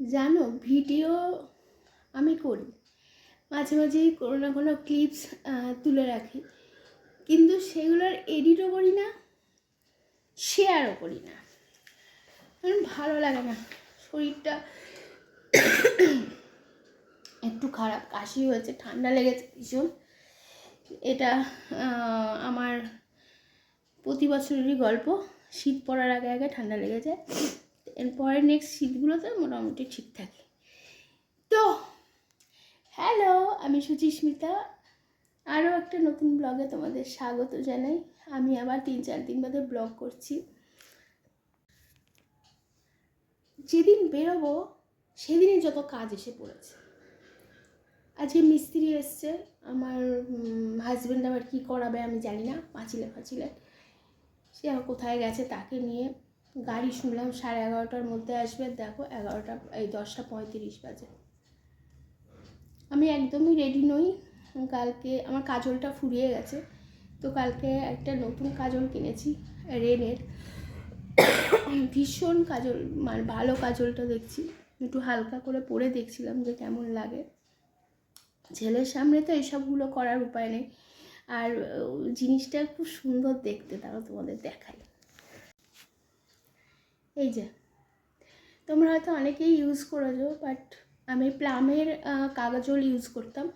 জানো, ভিডিও আমি করি। মাঝে মাঝেই কোনো না কোনো ক্লিপস তুলে রাখি। কিন্তু সেগুলোর এডিটও করি না শেয়ারও করি না। ভালো লাগে না। শরীরটা একটু খারাপ, কাশি হয়েছে, ঠান্ডা লেগেছে ভীষণ। এটা আমার প্রতি বছরেরই গল্প। শীত পড়ার আগে আগে ঠান্ডা লেগে যায় এরপরে নেক্সট শীতগুলোতে মোটামুটি ঠিক থাকে। তো হ্যালো আমি সুচিস্মিতা। আরও একটা নতুন ব্লগে তোমাদের স্বাগত জানাই। আমি আবার তিন চার দিন বাদে ব্লগ করছি। যেদিন বেরোবো, সেদিনই যত কাজ এসে পড়েছে। আজকে মিস্ত্রি এসছে। আমার হাজব্যান্ড আবার কী করাবে আমি জানি না। পাঁচিলে ফাঁচিলে সে কোথায় গেছে তাকে নিয়ে গাড়ি শুনলাম সাড়ে এগারোটার মধ্যে আসবে, দেখো এগারোটা, এই দশটা পঁয়ত্রিশ বাজে। আমি একদমই রেডি নই। কালকে আমার কাজলটা ফুরিয়ে গেছে, তো কালকে একটা নতুন কাজল কিনেছি, রেনের। ভীষণ কাজল মানে ভালো কাজলটা দেখছি। একটু হালকা করে পরে দেখছিলাম যে কেমন লাগে। ছেলের সামনে তো এসবগুলো করার উপায় নেই। আর জিনিসটা খুব সুন্দর দেখতে তাও তোমাদের দেখাই। এই যে। তোমরা হয়তো অনেকেই ইউজ করেছ বাট আমি প্লামের কাগজল ইউজ করতাম।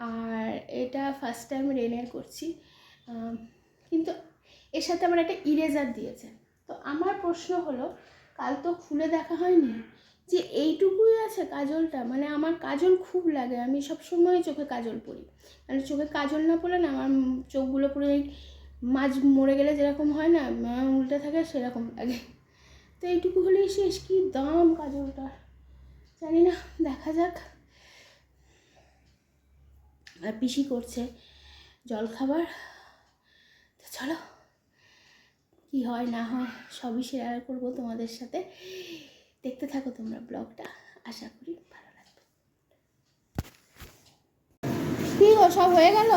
আর এটা ফার্স্ট টাইম রেনের করছি। কিন্তু এর সাথে আমার একটা ইরেজার দিয়েছে। তো আমার প্রশ্ন হলো, কাল তো খুলে দেখা হয়নি, যে এইটুকুই আছে কাজলটা? মানে আমার কাজল খুব লাগে, আমি সব সময় চোখে কাজল পরি। মানে চোখে কাজল না পড়লে না, আমার চোখগুলো পুরো মাছ মরে গেলে যেরকম হয় না উল্টে থাকে সেরকম লাগে। তো এইটুকু হলেই শেষ, কী দাম কাজলটার জানি না, দেখা যাক। আর পিসি করছে জলখাবার। তো চলো, কি হয় না হয় সবই শেয়ার করব তোমাদের সাথে। দেখতে থাকো তোমরা ব্লগটা, আশা করি ভালো লাগবে। কি গো, সব হয়ে গেল।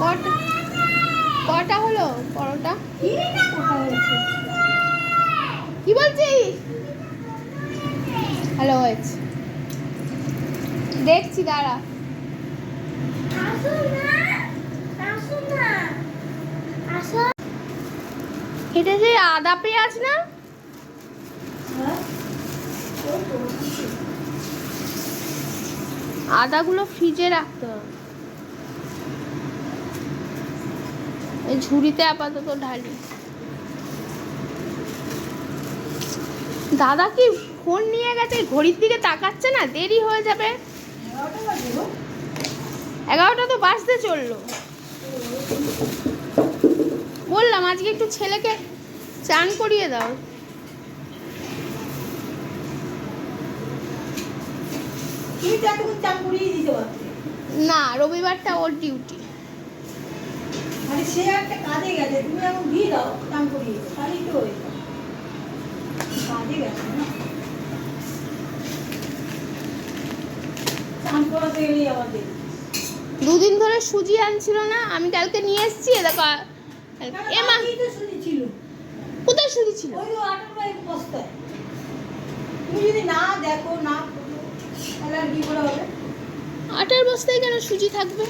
কটা? কটা হলো? পরোটা? কি বলছিস? হ্যালো হয়েছে। দেখছি, দাঁড়া। এটা যে আদা পেঁয়াজ না? আদাগুলো ফ্রিজে রাখতে হবে। ঝুড়িতে আপাতত ঢালি। দাদা কি ফোন নিয়ে গেছে? ঘড়ির দিকে তাকাচ্ছে না? দেরি হয়ে যাবে। এগারোটা তো বাজতে চলল। বললাম আজকে একটু ছেলেকে চান করিয়ে দাও। না রবিবারটা ওর ডিউটি। মানে সে একটা কাজে গেছে তুমি এখন দিয়ে দাও করিয়ে তাহলেই তো হয়ে কাজে গেছে না? চান করাতে গেলেই আবার দেরি। দুদিন ধরে সুজি আনছিল না আমি কালকে নিয়ে এসেছি দেখো এ মা। কালকেই কোথায় সুজি ছিল? ওই আটার বাইক বস্তায়। তুমি যদি না দেখো না তাহলে আর কি করে হবে? আটার বস্তায় কেন সুজি থাকবে?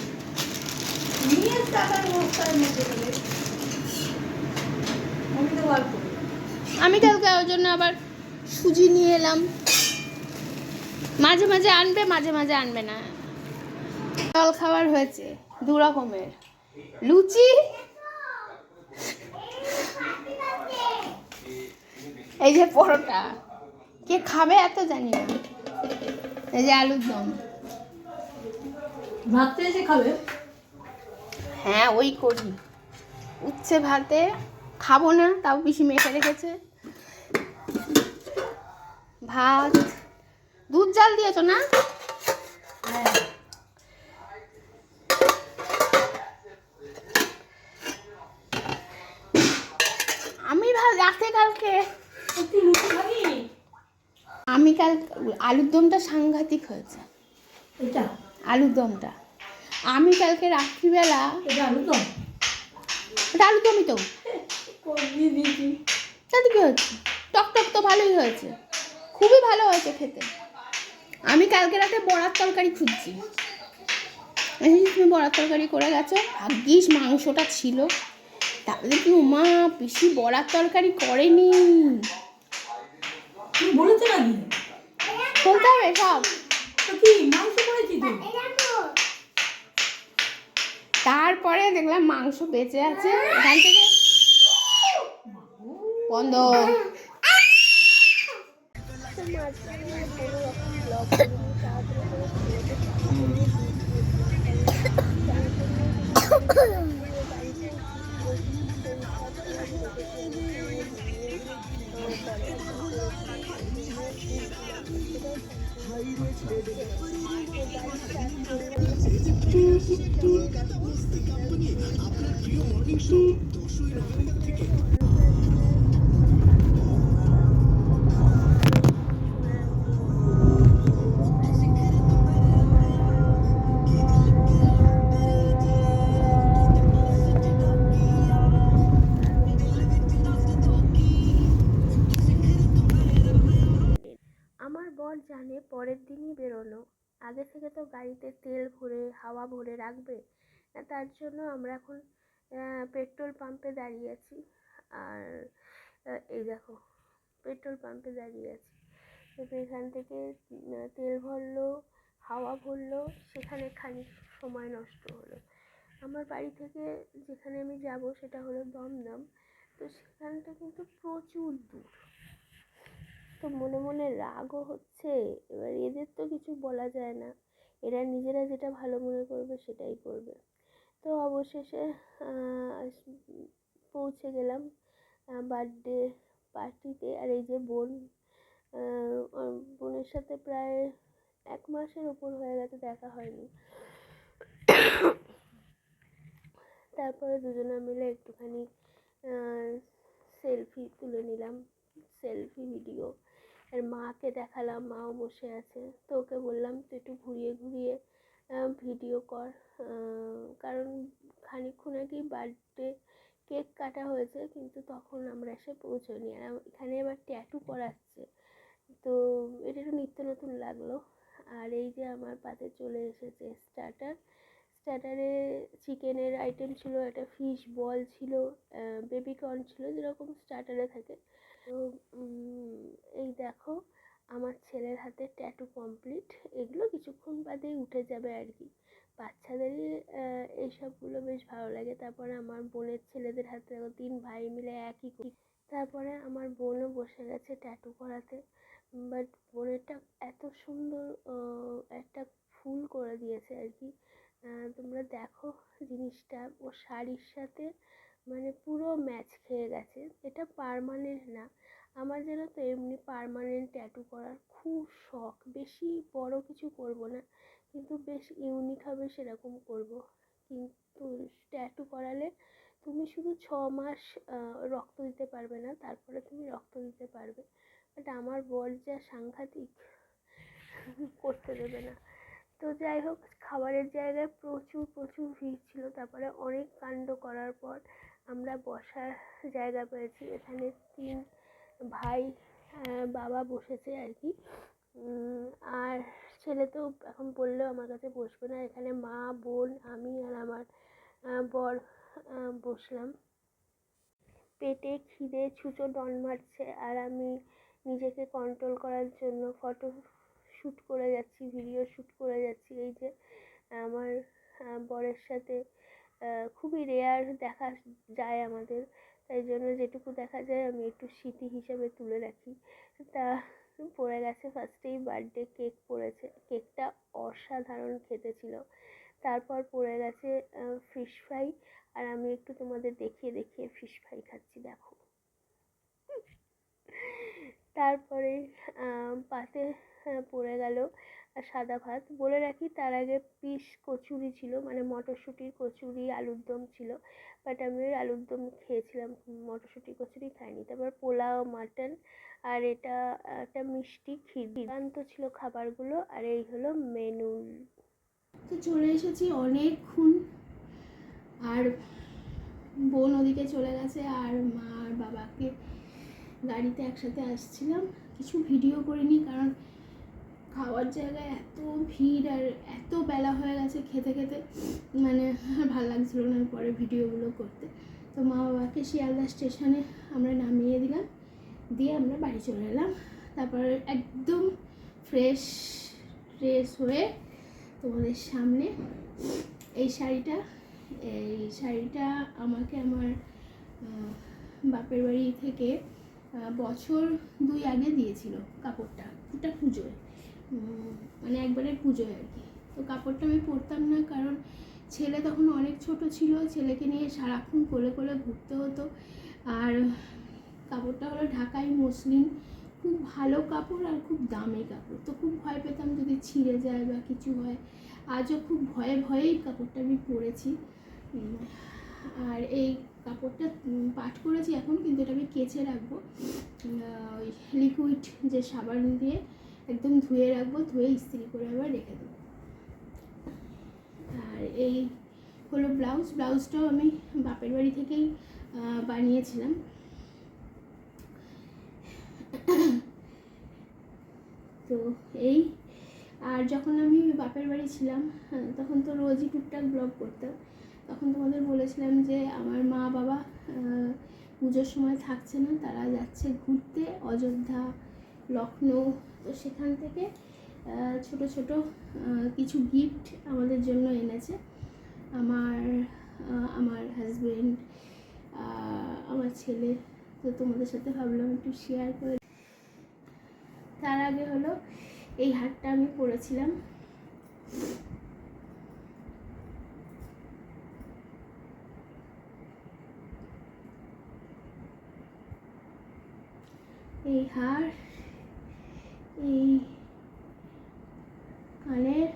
নিয়ে মধ্যে আমি তো করি আমি কালকে ওর জন্য আবার সুজি নিয়ে এলাম। মাঝে মাঝে আনবে, মাঝে মাঝে আনবে না। জল খাবার হয়েছে, দু রকমের। লুচি? এই যে পরোটা। কে খাবে এত জানি না। এই যে আলুর দম। এসে খাবে? হ্যাঁ ওই করি। উচ্ছে ভাতে খাব না তাও পিসি মেখে রেখেছে। ভাত। দুধ জাল দিয়েছ না? হ্যাঁ। আমি ভাব রাতে কালকে। আমি কাল আলুর দমটা সাংঘাতিক হয়েছে। এটা? আলুর দমটা। আমি কালকে রাত্রিবেলা এটা আলু তো? তাতে কী হচ্ছে টক টক তো ভালোই হয়েছে। খুবই ভালো হয়েছে খেতে। আমি কালকে রাতে বড়ার তরকারি খুঁজছি। এই তুমি বড়ার তরকারি করে গেছো ভাগ্যিস মাংসটা ছিল। তাহলে কি উমা পিসি বড়ার তরকারি করেনি। বলতে হবে সব। কি মাংস করেছি তারপরে দেখলাম মাংস বেঁচে আছে এখান থেকে বন্ধ গাড়িতে তেল ভরে হাওয়া ভরে রাখবে? আহ, তার জন্য আমরা এখন পেট্রোল পাম্পে দাঁড়িয়ে আছি। আর এই দেখো পেট্রোল পাম্পে দাঁড়িয়ে আছি। এখান থেকে তেল ভরলো হাওয়া ভরলো সেখানে খানিক সময় নষ্ট হলো। আমার বাড়ি থেকে যেখানে আমি যাব সেটা হলো দমদম। তো সেখানটা কিন্তু প্রচুর দূর। তো মনে মনে রাগও হচ্ছে। এবার এদের তো কিছু বলা যায় না। এরা নিজেরা যেটা ভালো মনে করবে সেটাই করবে। তো অবশেষে পৌঁছে গেলাম বার্থডে পার্টিতে আর এই যে বোন বোনের সাথে প্রায় এক মাসের উপর হয়ে গেছে, দেখা হয়নি। তারপরে দুজনে মিলে একটুখানি সেলফি তুলে নিলাম সেলফি ভিডিও আর মাকে দেখালাম, মাও বসে আছে। তো ওকে বললাম, তুই একটু ঘুরিয়ে ঘুরিয়ে ভিডিও কর। কারণ খানিকক্ষণ আগেই বার্থডে কেক কাটা হয়েছে, কিন্তু তখন আমরা এসে পৌঁছইনি আর এখানে এবার ট্যাটু করাচ্ছে তো এটা একটু নিত্য নতুন লাগল। আর এই যে আমার পাতে চলে এসেছে স্টার্টার স্টার্টারে চিকেনের আইটেম ছিল, একটা ফিশ বল ছিল বেবি কর্ন ছিল, যেরকম স্টার্টারে থাকে। তো এই দেখো, আমার ছেলের হাতে ট্যাটু কমপ্লিট এগুলো কিছুক্ষণ বাদেই উঠে যাবে আর কি। বাচ্চাদেরই এইসবগুলো বেশ ভালো লাগে। তারপরে আমার বোনের ছেলেদের হাতে তিন ভাই মিলে একই করি তারপরে আমার বোনও বসে গেছে ট্যাটু করাতে। বাট বোনেরটা এত সুন্দর একটা ফুল করে দিয়েছে আর কি। তোমরা দেখো জিনিসটা। ও শাড়ির সাথে মানে পুরো ম্যাচ খেয়ে গেছে। এটা পার্মানেন্ট না। আমার যেন তো এমনি পার্মানেন্ট ট্যাটু করার খুব শখ। বেশি বড় কিছু করব না, কিন্তু বেশ ইউনিক হবে সেরকম করব। কিন্তু ট্যাটু করালে তুমি শুধু ছ মাস রক্ত দিতে পারবে না, তারপরে তুমি রক্ত দিতে পারবে। বাট আমার বর যা সাংঘাতিক করতে দেবে না। তো যাই হোক, খাবারের জায়গায় প্রচুর প্রচুর ভিড় ছিল। তারপরে অনেক কাণ্ড করার পর আমরা বসার জায়গা পেয়েছি। এখানে তিন ভাই বাবা বসেছে আর কি। আর ছেলে তো এখন বললেও আমার কাছে বসবে না। এখানে মা, বোন, আমি আর আমার বর বসলাম। পেটে খিদে, ছুঁচো ডন মারছে আর আমি নিজেকে কন্ট্রোল করার জন্য ফটো শ্যুট করে যাচ্ছি ভিডিও শ্যুট করে যাচ্ছি। এই যে আমার বরের সাথে খুবই রেয়ার দেখা যায় আমাদের। তাই জন্য যেটুকু দেখা যায় আমি একটু স্মৃতি হিসেবে তুলে রাখি। তা পড়ে গেছে ফার্স্টেই বার্থডে কেক পড়েছে। কেকটা অসাধারণ খেতে ছিল তারপর পড়ে গেছে ফিশ ফ্রাই আর আমি একটু তোমাদের দেখিয়ে দেখিয়ে ফিশ ফ্রাই খাচ্ছি, দেখো। তারপরে পাতে পড়ে গেল। সাদা ভাত। বলে রাখি, তার আগে পিস কচুরি ছিল মানে মটরশুঁটির কচুরি, আলুর দম ছিল। বাট আমি ওই আলুর দম খেয়েছিলাম মটরশুঁটি কচুরি খাইনি। তারপর পোলাও মাটন আর এটা একটা মিষ্টি ক্ষীর। দুর্দান্ত ছিল খাবারগুলো, আর এই হলো মেনু তো চলে এসেছি অনেকক্ষণ। আর বোন ওদিকে চলে গেছে, আর মা আর বাবাকে গাড়িতে একসাথে আসছিলাম। কিছু ভিডিও করিনি, কারণ খাওয়ার জায়গায় এত ভিড় আর এত বেলা হয়ে গেছে খেতে খেতে মানে ভালো লাগছিল না পরে ভিডিওগুলো করতে। তো মা বাবাকে শিয়ালদা স্টেশনে আমরা নামিয়ে দিলাম, দিয়ে আমরা বাড়ি চলে এলাম। তারপর একদম ফ্রেশ ফ্রেশ হয়ে তোমাদের সামনে এই শাড়িটা এই শাড়িটা আমাকে আমার বাপের বাড়ি থেকে বছর দুই আগে দিয়েছিল কাপড়টা, ওটা পুজোয়। মানে একবারে পুজোয় আর কি। তো কাপড়টা আমি পরতাম না, কারণ ছেলে তখন অনেক ছোট ছিল, ছেলেকে নিয়ে সারাক্ষণ কোলে কোলে ঘুরতে হতো। আর কাপড়টা হলো ঢাকাই মসলিন। খুব ভালো কাপড় আর খুব দামি কাপড়। তো খুব ভয় পেতাম যদি ছিঁড়ে যায় বা কিছু হয়। আজও খুব ভয়ে ভয়েই কাপড়টা আমি পরেছি। আর এই কাপড়টা পাট করেছি এখন, কিন্তু এটা আমি কেচে রাখব। ওই লিকুইড যে সাবান দিয়ে। একদম ধুয়ে রাখব, ধুয়ে ইস্ত্রি করে আবার রেখে দেবো। আর এই হলো ব্লাউজ, ব্লাউজটাও আমি বাপের বাড়ি থেকেই বানিয়েছিলাম। তো এই, আর যখন আমি বাপের বাড়ি ছিলাম তখন তো রোজই টুকটাক ব্লগ করতাম। তখন তোমাদের বলেছিলাম যে আমার মা বাবা পুজোর সময় থাকছে না, তারা যাচ্ছে ঘুরতে অযোধ্যা লখনৌ তো সেখান থেকে ছোট ছোট কিছু গিফট আমাদের জন্য এনেছে। আমার আমার হাজবেন্ড আমার ছেলে, তো তোমাদের সাথে ভাবলাম একটু শেয়ার করে তার আগে হলো, এই হারটা আমি পরেছিলাম। এই হার এই কানের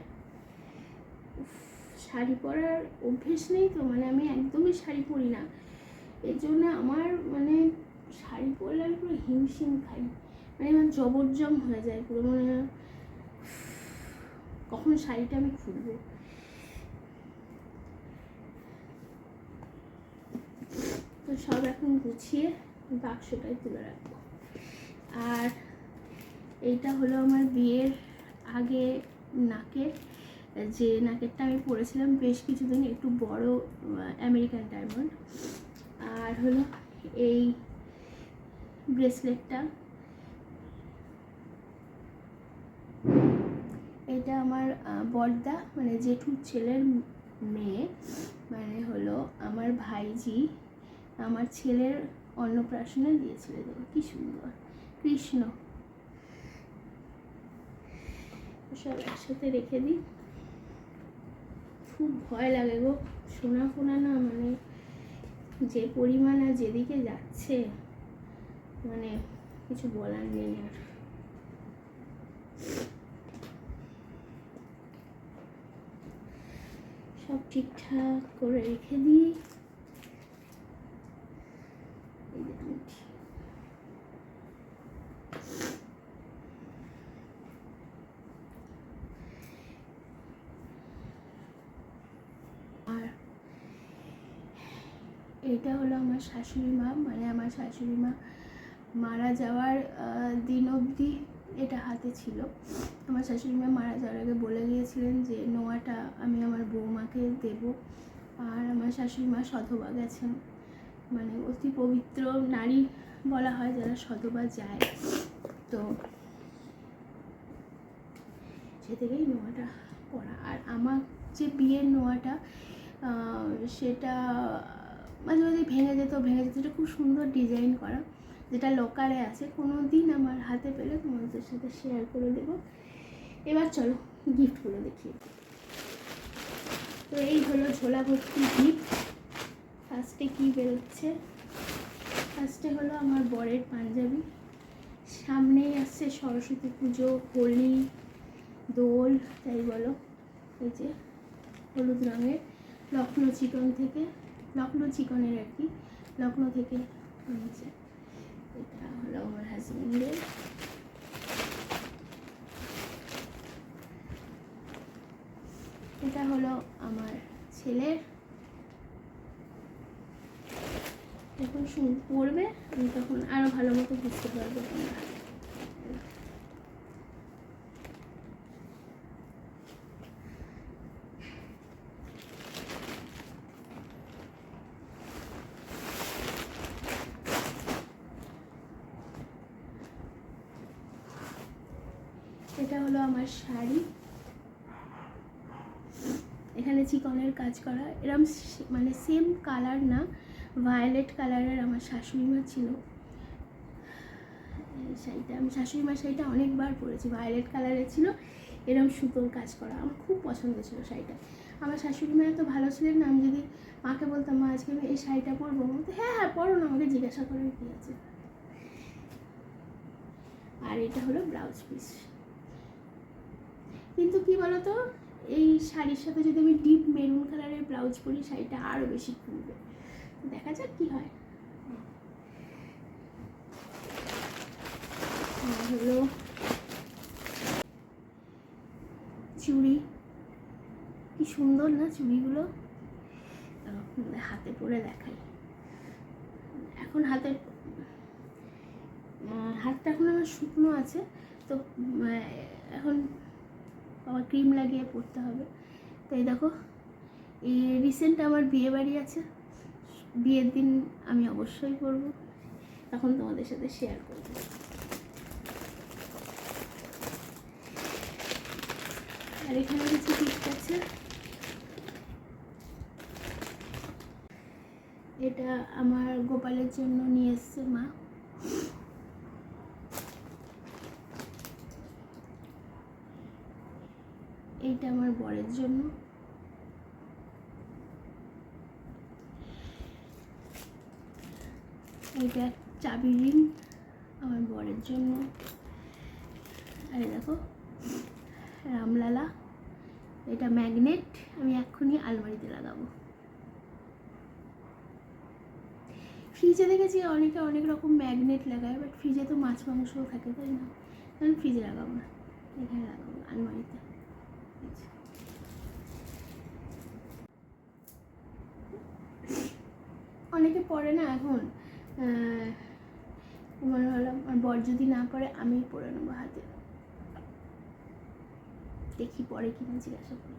শাড়ি পরার অভ্যেস নেই তো মানে আমি একদমই শাড়ি পরি না। এর জন্য আমার মানে শাড়ি পরলে আমি পুরো হিমশিম খাই মানে আমার জবরজম হয়ে যায় পুরো মানে কখন শাড়িটা আমি খুলবো। তো সব এখন গুছিয়ে বাক্সটাই তুলে রাখব। আর এইটা হলো আমার বিয়ের আগে নাকের, যে নাকেরটা আমি পরেছিলাম বেশ কিছুদিন একটু বড় আমেরিকান ডায়মন্ড। আর হলো এই ব্রেসলেটটা। এটা আমার বড়দা মানে জেঠুর ছেলের মেয়ে। মানে হলো আমার ভাইজি আমার ছেলের অন্নপ্রাশনে দিয়েছিল। দেখো কি সুন্দর। কৃষ্ণ। সব একসাথে রেখে দিই। খুব ভয় লাগে গো। সোনা ফোনা না মানে যে পরিমাণ আর যেদিকে যাচ্ছে মানে কিছু বলার নেই আর। সব ঠিকঠাক করে রেখে দিই এই যে আংটি। আর এটা হলো আমার শাশুড়ি মা মানে আমার শাশুড়ি মা মারা যাওয়ার দিন অবধি এটা হাতে ছিল। আমার শাশুড়ি মা মারা যাওয়ার আগে বলে গিয়েছিলেন যে, নোয়াটা আমি আমার বৌমাকে দেব। আর আমার শাশুড়ি মা সধবা গেছেন। মানে অতি পবিত্র নারী বলা হয় যারা সধবা যায়। তো সে থেকেই নোয়াটা পরা আর আমার যে বিয়ের নোয়াটা সেটা মাঝে মাঝে ভেঙে যেত ভেঙে যেত। খুব সুন্দর ডিজাইন করা। যেটা লোকালে আছে কোনো দিন আমার হাতে পেলে তোমাদের সাথে শেয়ার করে দেব। এবার চলো গিফটগুলো দেখি। তো এই হলো ঝোলা ভর্তি গিফট ফার্স্টে কী বেরোচ্ছে? ফার্স্টে হলো আমার বরের পাঞ্জাবি। সামনেই আসছে সরস্বতী পুজো, হোলি, দোল, তাই বলো। এই যে হলুদ রঙের লখনৌ চিকন থেকে। লখনৌ চিকনের আর কি লখনৌ থেকে এনেছে এটা হলো আমার হাজব্যান্ডের এটা হলো আমার ছেলের। শুন পড়বে, আমি তখন আরও ভালো মতো বুঝতে পারব তোমরা। এটা হলো আমার শাড়ি। এখানে চিকনের কাজ করা। এরম মানে সেম কালার না ভায়োলেট কালারের আমার শাশুড়ি মা ছিল শাড়িটা আমি শাশুড়ি মার শাড়িটা অনেকবার পরেছি ভায়োলেট কালারের ছিল। এরম সুতোর কাজ করা। আমার খুব পছন্দ ছিল শাড়িটা। আমার শাশুড়ি মা এত ভালো ছিলেন না আমি যদি মাকে বলতাম মা আজকে আমি এই শাড়িটা পরবো। বলতো, হ্যাঁ হ্যাঁ পরো না। আমাকে জিজ্ঞাসা করার কী আছে। আর এটা হলো ব্লাউজ পিস কিন্তু কি বলতো? এই শাড়ির সাথে যদি আমি ডিপ মেরুন কালারের ব্লাউজ পরি, শাড়িটা আরও বেশি খুলবে। দেখা যাক কি হয়। হলো চুড়ি। কি সুন্দর না চুড়িগুলো? হাতে পরে দেখাই। এখন হাতে হাতটা এখন আমার শুকনো আছে। তো এখন আবার ক্রিম লাগিয়ে পড়তে হবে। তাই দেখো, এই রিসেন্ট আমার বিয়ে বাড়ি আছে, বিয়ের দিন আমি অবশ্যই করব তখন তোমাদের সাথে শেয়ার করব। আর এখানে কিছু গিফট আছে। এটা আমার গোপালের জন্য নিয়ে এসছে মা। এইটা আমার বরের জন্য। এইটা চাবি রিং আমার বরের জন্য। আর দেখো, রামলালা, এটা ম্যাগনেট, আমি এক্ষুনি আলমারিতে লাগাবো। ফ্রিজে দেখেছি অনেকে অনেক রকম ম্যাগনেট লাগায় বাট ফ্রিজে তো মাছ মাংসও থাকে, তাই না? আমি ফ্রিজে লাগাবো না, এখানে লাগাবো আলমারিতে। অনেকে পড়ে না এখন মনে হলো আমার বর যদি না পড়ে আমি পরে নেব হাতে। দেখি পরে কিনা জিজ্ঞাসা করি।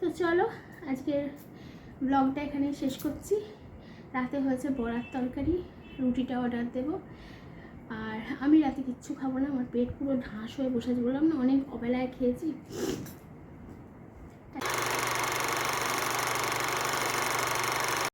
তো চলো, আজকের ব্লগটা এখানে শেষ করছি। রাতে হয়েছে বড়ার তরকারি, রুটিটা অর্ডার দেবো। আর আমি রাতে কিচ্ছু খাব না, আমার পেট পুরো ঢাঁস হয়ে বসে আছে। বললাম, না, অনেক অবেলায় খেয়েছি।